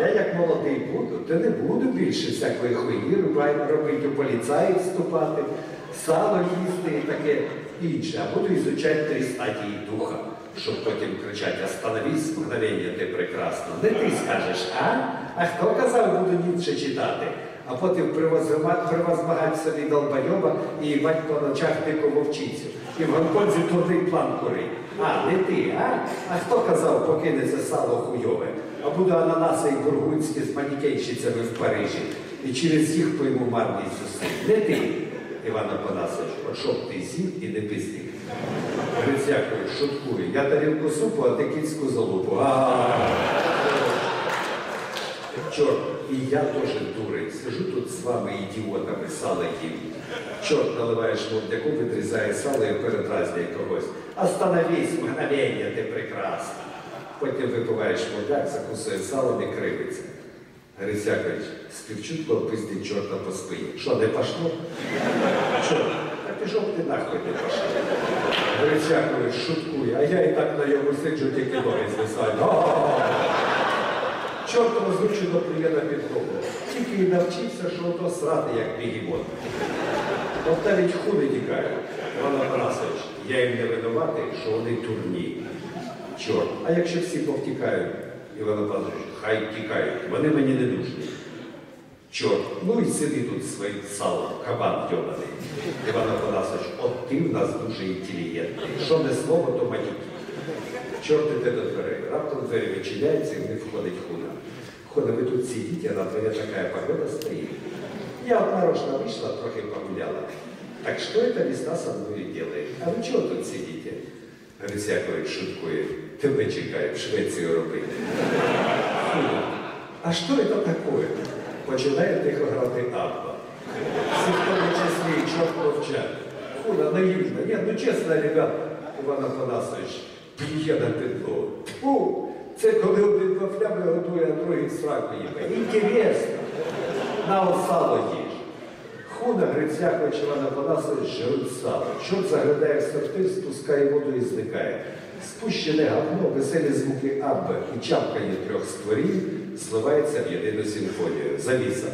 я як молодий буду, то не буду більше всякої хуйні робити, у поліцаї вступати, сало їсти і таке інше, а буду ізучати три стадії духа, щоб потім кричати «Остановись, мгновення, ти прекрасно». Не ти скажеш, а? А хто казав, буду Ніцше читати? А потім превозгма- собі долбойоба і їбать по ночах дику вовчицю. І в Гонконзі турний план курить. А, не ти, а? А хто казав, покинеться сало хуйове? А буду ананаси і бургунські з манікейщицями в Парижі. І через їх пойму марність зусиль. Не ти, Іван Апанасович, от ти сів і не пиздив. Грицякою, шуткую. Я тарілку супу, а ти кінську залупу. Чорт, і я теж дурень. Сижу тут з вами ідіотами, сало їм. Чорт наливаєш мовдяку, відрізає сало і передразнює когось. Остановись, мгновення, ти прекрасна. Потім випиваєш мовдяк, закусує салом і кривиться. Грицякович, співчутко пиздить чорта по спині. Що, не пошло? Чорт, та пішов ти нахуй не пошло. Грицякович шуткує, а я і так на йому сиджу, тільки ноги звисають. О! Чорт розлючено плює на підлогу. Тільки й навчився, що ото срати, як бігімот. От навіть худи тікає. Іван Апанасович, я їм не винуватий, що вони турні Чорт, а якщо всі повтікають, Іван Апанасович, хай тікають, вони мені не нужні. Чорт, ну і сиди тут своїм салом, кабан йобаний. Іван Апанасович, от ти в нас дуже інтелігентний. Що не слово, то матюки. Чорт іде до дверей. Раптом двері відчиняються і в них входить худа. Худа, ви тут сидите, а на дворе такая погода стоит. Я вот нарочно вышла, трохи погуляла. Так что эта весна со мной делает? А вы чего тут сидите? Грицякович шуткує. Тебе чекає в Швецію робити. А що це таке? Починає тихо грати Абба. Всі в тому числі і чорт мовчать. Худа, наївно. Ні, ну чесно, ребят, Іван Афанасович, плює на підлогу. Фу, це коли один два флями готує, а другий сраку їбе. Інтересно. На от сало їж. Худа Грицякович Іван Афанасович жируть сало. Чорт заглядає в сортир, спускає воду і зникає. Спущене гавно, веселі звуки Абби і чапкання трьох створів зливається в єдину симфонію. Завіса.